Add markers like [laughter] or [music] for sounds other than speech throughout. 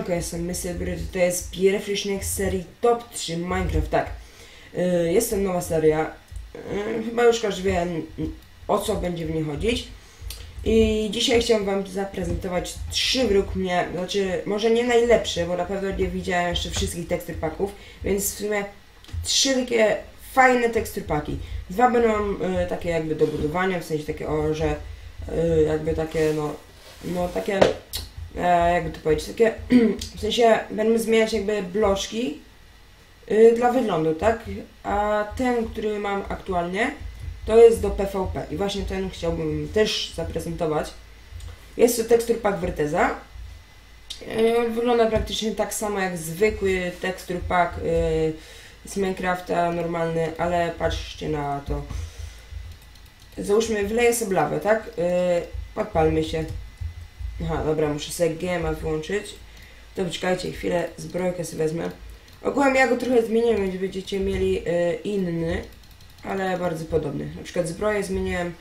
Siemanko, jestem Mr. To jest pierwszy odcinek serii Top 3 Minecraft, tak. Yy, jest to nowa seria, yy, chyba już każdy wie o co będzie w niej chodzić. I dzisiaj chciałem wam zaprezentować trzy według mnie, znaczy może nie najlepsze, bo na pewno nie widziałem jeszcze wszystkich tekstur paków, więc w sumie trzy takie fajne tekstur paki. Dwa będą yy, takie jakby do budowania, w sensie takie o, że jakby takie no, no takie e, jakby to powiedzieć, takie, [clears throat] w sensie będziemy zmieniać jakby bloczki y, dla wyglądu, tak? A ten, który mam aktualnie, to jest do PvP i właśnie ten chciałbym też zaprezentować. Jest to tekstur pack Verteza. Y, wygląda praktycznie tak samo jak zwykły tekstur pack y, z Minecrafta normalny, ale patrzcie na to. Załóżmy, wleję sobie lawę, tak? Y, podpalmy się. Aha, dobra, muszę sobie GMA wyłączyć. To poczekajcie chwilę, zbrojkę sobie wezmę. Ogółem ja go trochę zmieniłem, więc będziecie mieli y, inny, ale bardzo podobny. Na przykład zbroję zmieniłem,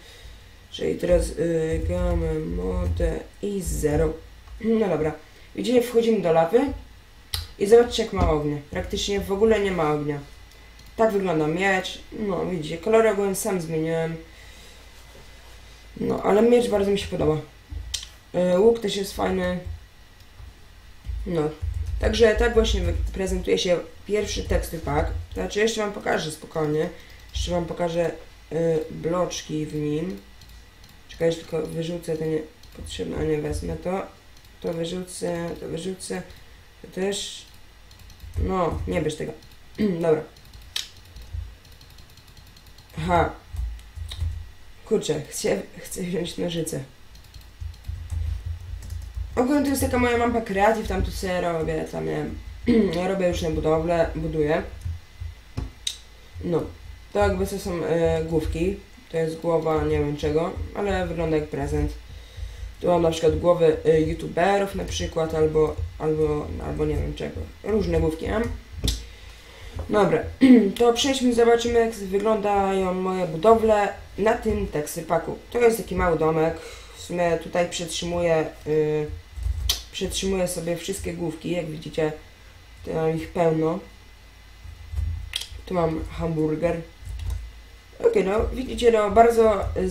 czyli teraz y, gamę, modę i zero. No dobra, widzicie, wchodzimy do lawy i zobaczcie jak ma ognia. Praktycznie w ogóle nie ma ognia. Tak wygląda miecz. No widzicie, kolor ogółem sam zmieniłem. No, ale miecz bardzo mi się podoba. E, Łuk też jest fajny. No. Także tak właśnie prezentuje się pierwszy teksty pack. Znaczy jeszcze wam pokażę spokojnie. Jeszcze wam pokażę y, bloczki w nim. Czekajcie, tylko wyrzucę te niepotrzebne, a nie wezmę to. To wyrzucę, to wyrzucę. To też. No, nie bierz tego. [clears throat] Dobra. Aha. Kurczę, chcę, chcę wziąć nożyce. Ogólnie to jest taka moja mapa kreatyw, tam tu sobie robię, tam nie ja [clears throat] robię już na budowlę, buduję. No, to jakby to są e, główki, to jest głowa nie wiem czego, ale wygląda jak prezent. Tu mam na przykład głowy e, youtuberów na przykład, albo, albo, albo nie wiem czego. Różne główki mam. Dobra, [clears throat] to przejdźmy, zobaczymy jak wyglądają moje budowle na tym tekstypaku. To jest taki mały domek, w sumie tutaj przetrzymuję... Yy, przetrzymuję sobie wszystkie główki, jak widzicie, to mam ich pełno. Tu mam hamburger. Ok, no widzicie, no bardzo yy,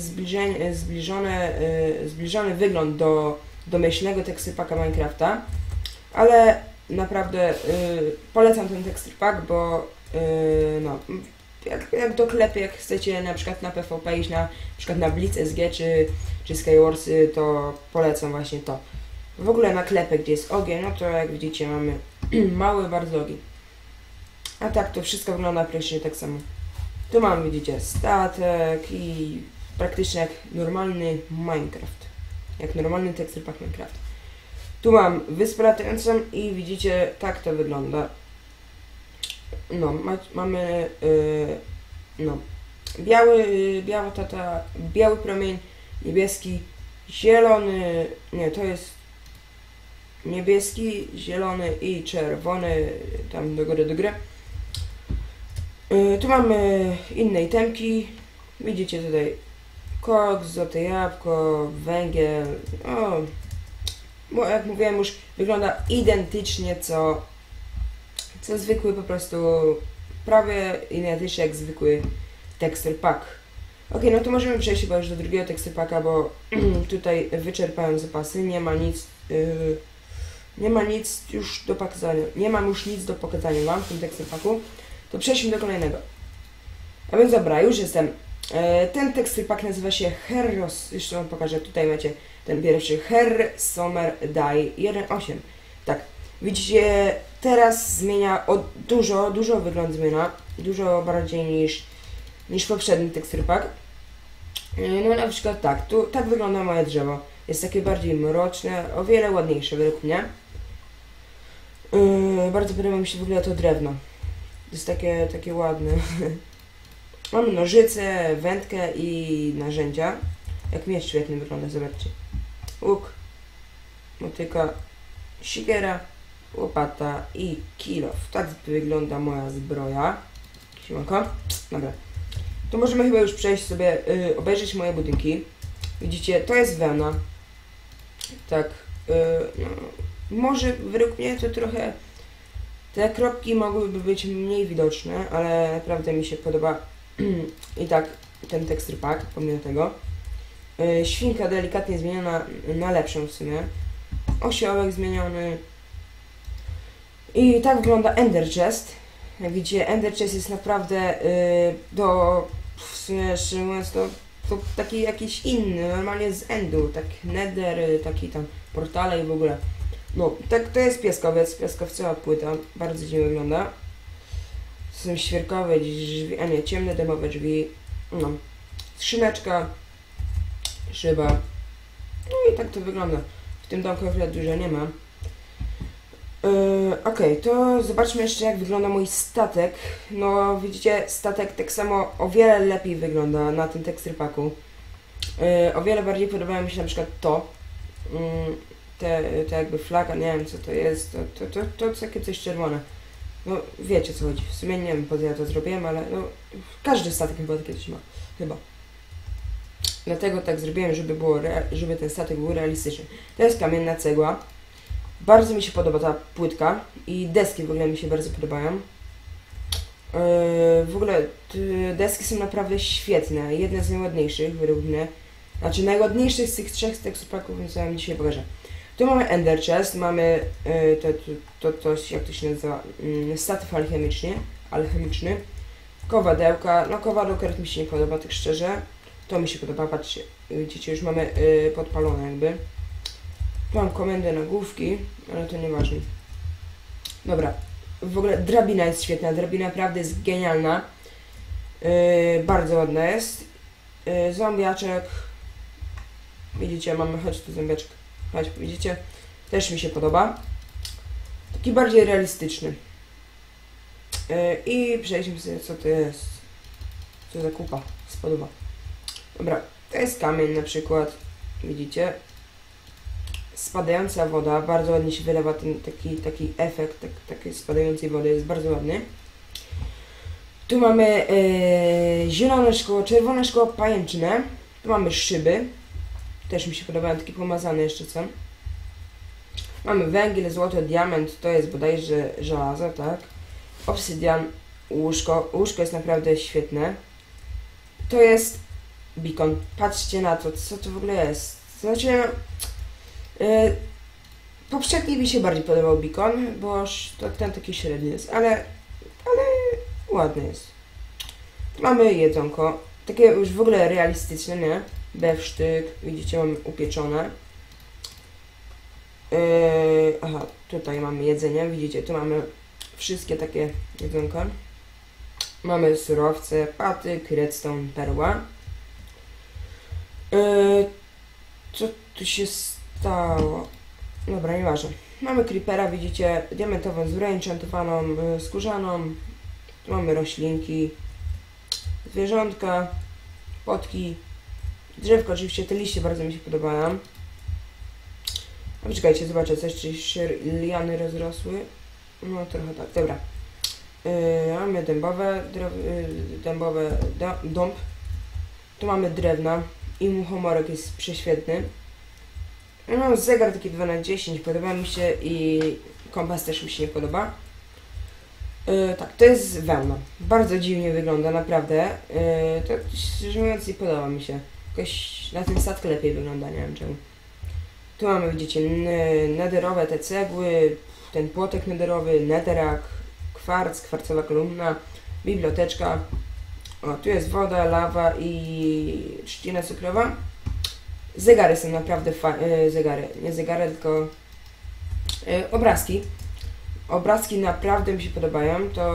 zbliżony wygląd do domyślnego tekstypaka Minecrafta, ale naprawdę yy, polecam ten tekstypak, bo yy, no, jak, jak doklepie, jak chcecie na przykład na PvP iść na, na przykład na Blitz SG czy, czy Skywarsy, to polecam właśnie to. W ogóle na klepę, gdzie jest ogień, no to jak widzicie mamy mały bardzo ogień. A tak to wszystko wygląda praktycznie tak samo. Tu mamy, widzicie, statek i praktycznie jak normalny Minecraft. Jak normalny tekstur pack Minecraft. Tu mam wyspę latającą i widzicie, tak to wygląda. No, ma, mamy, yy, no, biały, biały tata, biały promień, niebieski, zielony, nie, to jest niebieski, zielony i czerwony, tam do góry, do góry. Yy, tu mamy inne itemki. Widzicie tutaj koks, złote jabłko, węgiel. O, bo jak mówiłem już wygląda identycznie co, co zwykły po prostu prawie identycznie jak zwykły texture pack. Ok, no to możemy przejść chyba już do drugiego texture packa, bo [clears throat] tutaj wyczerpałem zapasy, nie ma nic yy, nie ma nic już do pokazania. Nie mam już nic do pokazania mam w tym tekstypaku. To przejdźmy do kolejnego. A więc dobra, już jestem. E, ten tekstypak nazywa się Herros. Jeszcze wam pokażę. Tutaj macie ten pierwszy. Her Summer Die 1.8. Tak. Widzicie, teraz zmienia o dużo, dużo wygląd zmienia. Dużo bardziej niż, niż poprzedni tekstypak. E, no na przykład tak, tu tak wygląda moje drzewo. Jest takie bardziej mroczne, o wiele ładniejsze według mnie. Yy, bardzo podoba mi się w ogóle to drewno. Jest takie, takie ładne. [laughs] Mamy nożyce, wędkę i narzędzia. Jak miecz świetnie wygląda, zobaczcie. Łuk, motyka, sigiera, łopata i kilof. Tak wygląda moja zbroja. Siemanko. Dobra. To możemy chyba już przejść sobie, yy, obejrzeć moje budynki. Widzicie, to jest wełna. Tak, yy, no, Może według mnie to trochę te kropki mogłyby być mniej widoczne, ale naprawdę mi się podoba [clears throat] i tak ten texture pack, pomimo tego. Yy, Świnka delikatnie zmieniona na lepszą w sumie. Osiołek zmieniony. I tak wygląda Ender Chest. Jak widzicie, Ender Chest jest naprawdę yy, do, w sumie szczerze mówiąc, to, to taki jakiś inny, normalnie z Endu, tak Nether, taki tam portale i w ogóle. No, tak to jest pieskowiec, piaskowcowa płyta, bardzo dziwnie wygląda. Są świerkowe drzwi, a nie, ciemne demowe drzwi. No, skrzyneczka, szyba. No i tak to wygląda. W tym domku akurat dużo nie ma. Yy, Okej, to zobaczmy jeszcze jak wygląda mój statek. No widzicie, statek tak samo o wiele lepiej wygląda na tym texture packu. Yy, o wiele bardziej podoba mi się na przykład to. Yy, te, te jakby flaga, nie wiem co to jest, to, to, to, to, takie coś czerwone. No wiecie co chodzi, w sumie nie wiem po co ja to zrobiłem, ale no, każdy statek chyba takie coś ma, chyba. Dlatego tak zrobiłem, żeby, było żeby ten statek był realistyczny. To jest kamienna cegła. Bardzo mi się podoba ta płytka i deski w ogóle mi się bardzo podobają. Yy, w ogóle deski są naprawdę świetne, jedne z najładniejszych według. Znaczy najładniejszych z tych trzech tekstupaków, więc ja dzisiaj pokażę. Tu mamy Ender Chest, mamy yy, to, to, to, to, jak to się nazywa, yy, statyw alchemiczny, alchemiczny. Kowadełka, no kowadełka mi się nie podoba, tak szczerze. To mi się podoba, patrzcie, widzicie, już mamy yy, podpalone jakby. Tu mam komendę na główki, ale to nieważne. Dobra, w ogóle drabina jest świetna, drabina naprawdę jest genialna. Yy, bardzo ładna jest. Yy, zombiaczek. Widzicie, mamy, chodź tu zombiaczek. Chodź, widzicie? Też mi się podoba. Taki bardziej realistyczny. Yy, I przejdźmy sobie, co to jest. Co za kupa, spodoba. Dobra, to jest kamień na przykład. Widzicie? Spadająca woda, bardzo ładnie się wylewa ten taki, taki efekt tak, takiej spadającej wody, jest bardzo ładny. Tu mamy e, zielone szkło, czerwone szkło pajęczne. Tu mamy szyby. Też mi się podobają, takie pomazane jeszcze są. Mamy węgiel, złoto, diament, to jest bodajże żelazo, tak? Obsydian, łóżko. Łóżko jest naprawdę świetne. To jest beacon. Patrzcie na to, co to w ogóle jest. Znaczy, yy, poprzedni mi się bardziej podobał beacon, bo ten taki średni jest, ale, ale ładny jest. Mamy jedzonko, takie już w ogóle realistyczne, nie? Bewsztyk, widzicie, mamy upieczone. Yy, aha, tutaj mamy jedzenie, widzicie, tu mamy wszystkie takie jedzonka. Mamy surowce, patyk, redstone, perła. Yy, co tu się stało? Dobra, nieważne. Mamy creepera, widzicie, diamentową zbroję yy, skórzaną. Tu mamy roślinki, zwierzątka, potki, drzewko, oczywiście te liście bardzo mi się podobają. A poczekajcie, zobaczę, coś, czy się liany rozrosły. No trochę tak, dobra. Yy, mamy dębowe, yy, dębowe dąb. Tu mamy drewna i muchomorek jest prześwietny. No, zegar taki 2 na 10 podoba mi się i kompas też mi się nie podoba. Yy, tak, to jest wełna. Bardzo dziwnie wygląda, naprawdę. Yy, to nie podoba mi się. Jakoś na tym statku lepiej wygląda, nie wiem czemu. Tu mamy, widzicie, nederowe te cegły, ten płotek nederowy, nederak, kwarc, kwarcowa kolumna, biblioteczka. O, tu jest woda, lawa i trzcina cukrowa. Zegary są naprawdę fajne, zegary, nie zegary, tylko e, obrazki. Obrazki naprawdę mi się podobają, to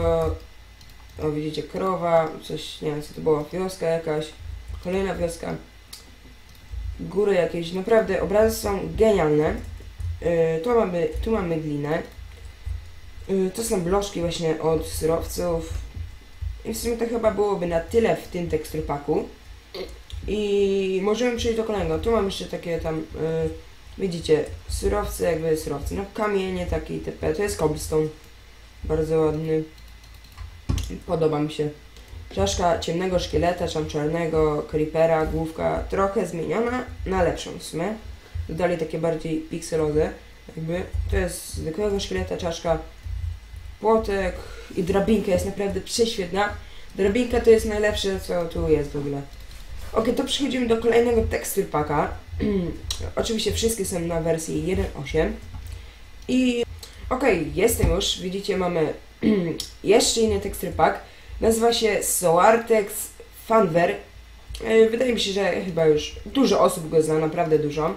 o, widzicie, krowa, coś, nie wiem co to było, wioska jakaś, kolejna wioska, góry jakieś, naprawdę obrazy są genialne. Yy, tu, mamy, tu mamy glinę. Yy, to są bloczki właśnie od surowców. I w sumie to chyba byłoby na tyle w tym teksturpaku. I możemy przejść do kolejnego. Tu mam jeszcze takie tam, yy, widzicie, surowce, jakby surowce, no kamienie takie itp. To jest cobblestone. Bardzo ładny. Podoba mi się. Czaszka ciemnego szkieleta, czarnego, creepera, główka trochę zmieniona na lepszą w sumie. Dodali takie bardziej pikselowe. Jakby to jest zwykłego szkieleta czaszka, płotek i drabinka jest naprawdę prześwietna. Drabinka to jest najlepsze, co tu jest w ogóle. Ok, to przechodzimy do kolejnego texture packa. [clears throat] Oczywiście wszystkie są na wersji 1.8. I ok, jestem już. Widzicie, mamy [clears throat] jeszcze inny texture pack. Nazywa się Soartex Fanver. E, Wydaje mi się, że chyba już dużo osób go zna, naprawdę dużo.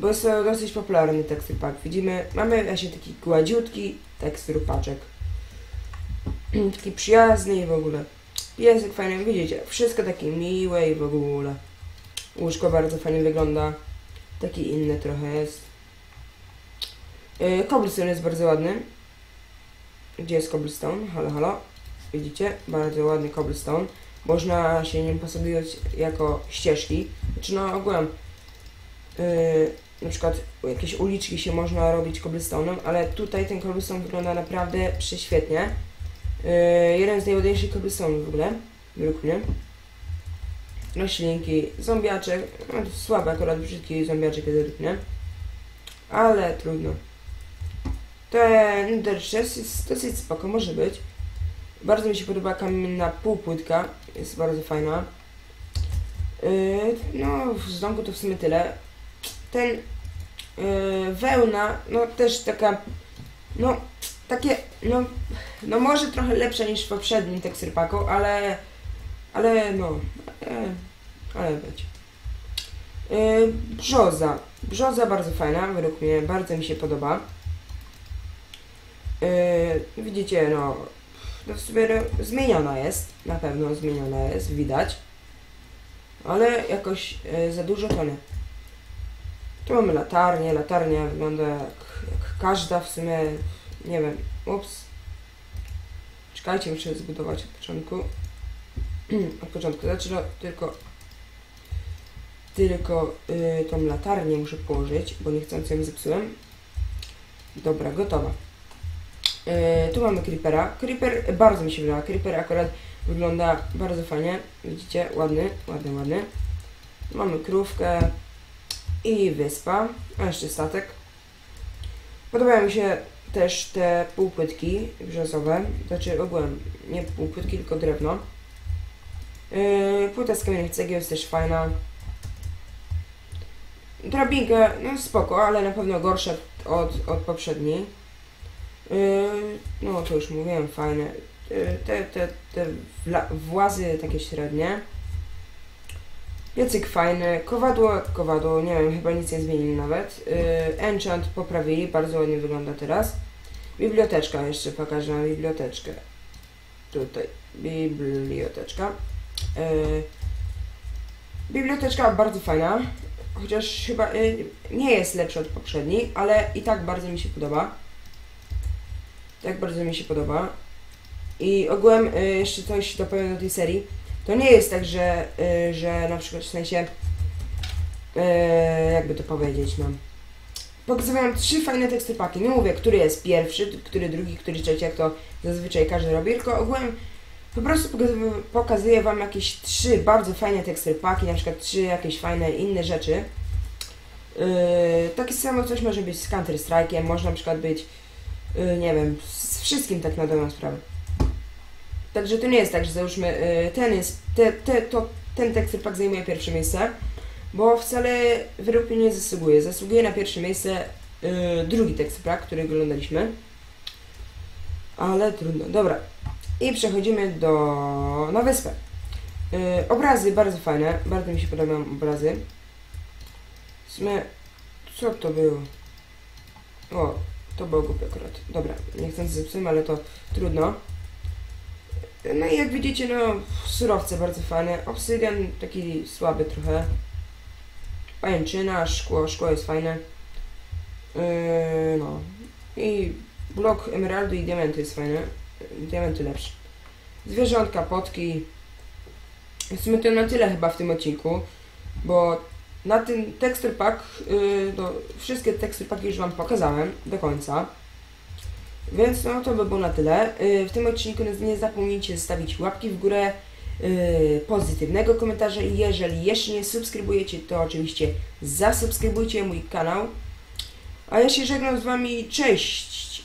Bo jest to dosyć popularny texture pack. Widzimy, mamy właśnie taki gładziutki tekstur paczek. [clears throat] taki przyjazny i w ogóle. Język fajny, widzicie, wszystko takie miłe i w ogóle. Łóżko bardzo fajnie wygląda. Taki inny trochę jest. Yy, cobblestone jest bardzo ładny. Gdzie jest cobblestone? Halo, halo. Widzicie? Bardzo ładny cobblestone. Można się nim posługiwać jako ścieżki. Znaczy no ogółem yy, na przykład jakieś uliczki się można robić cobblestone'em, ale tutaj ten cobblestone wygląda naprawdę prześwietnie. Yy, jeden z najładniejszych cobblestone'ów w ogóle, według mnie. Roślinki, zombiaczek, no to słabe akurat brzydki zombiaczek według mnie, ale trudno. Ten Chest jest dosyć spoko, może być. Bardzo mi się podoba kamienna półpłytka, jest bardzo fajna. Yy, no, z domku to w sumie tyle. Ten yy, wełna, no też taka, no, takie, no, no może trochę lepsza niż w poprzednim texture ale, ale no, e, ale być. Yy, brzoza. Brzoza bardzo fajna, według mnie, bardzo mi się podoba. Yy, widzicie, no, no w sumie no, zmieniona jest, na pewno zmieniona jest, widać. Ale jakoś yy, za dużo to nie. Tu mamy latarnię, latarnia wygląda jak, jak każda w sumie, nie wiem, ups. Czekajcie, muszę zbudować od początku. [clears throat] od początku, znaczy no, tylko tylko yy, tą latarnię muszę położyć, bo niechcący ją zepsułem. Dobra, gotowa. Yy, tu mamy Creepera. Creeper bardzo mi się podoba. Creeper akurat wygląda bardzo fajnie. Widzicie? Ładny, ładny, ładny. Mamy krówkę i wyspa, a jeszcze statek. Podobają mi się też te półpłytki brzozowe, znaczy ogółem nie półpłytki, tylko drewno. Yy, płyta z kamiennych cegieł jest też fajna. Drabinka, no spoko, ale na pewno gorsza od, od poprzedniej. Yy, no to już mówiłem, fajne. Yy, te, te, te włazy takie średnie. Piecyk fajny, kowadło, kowadło, nie wiem, chyba nic nie zmienili nawet. Yy, enchant poprawili, bardzo ładnie wygląda teraz. Biblioteczka, jeszcze pokażę biblioteczkę. Tutaj, biblioteczka. Yy, biblioteczka bardzo fajna, chociaż chyba yy, nie jest lepsza od poprzedniej, ale i tak bardzo mi się podoba. Tak bardzo mi się podoba. I ogółem yy, jeszcze coś dopowiem do tej serii. To nie jest tak, że, yy, że na przykład w sensie, yy, jakby to powiedzieć, no. Pokazywałem trzy fajne teksty paki. Nie mówię, który jest pierwszy, który drugi, który trzeci, jak to zazwyczaj każdy robi, tylko ogółem po prostu pokazuję, Wam jakieś trzy bardzo fajne teksty paki, na przykład trzy jakieś fajne inne rzeczy. Yy, takie samo coś może być z Counter Strike'iem, może na przykład być, nie wiem, z wszystkim tak na dobrą sprawę. Także to nie jest tak, że załóżmy, yy, ten jest, te, te, to, ten tekstur pak zajmuje pierwsze miejsce, bo wcale według mnie nie zasługuje. Zasługuje na pierwsze miejsce yy, drugi tekstur pak, który oglądaliśmy. Ale trudno. Dobra. I przechodzimy do... na wyspę. Yy, obrazy bardzo fajne, bardzo mi się podobają obrazy. W sumie, co to było? O, to było głupie akurat. Dobra, nie chcę zepsuć, ale to trudno. No i jak widzicie, no, surowce bardzo fajne. Obsydian taki słaby trochę. Pajęczyna, szkło, szkło jest fajne. Yy, no. I blok emeraldu i diamenty jest fajne. Diamenty lepsze. Zwierzątka, potki. W sumie to na tyle chyba w tym odcinku, bo na ten tekstur pack, yy, no, wszystkie tekstur paki już Wam pokazałem do końca. Więc no to by było na tyle. Yy, w tym odcinku nie zapomnijcie zostawić łapki w górę, yy, pozytywnego komentarza i jeżeli jeszcze nie subskrybujecie, to oczywiście zasubskrybujcie mój kanał. A ja się żegnam z wami, cześć!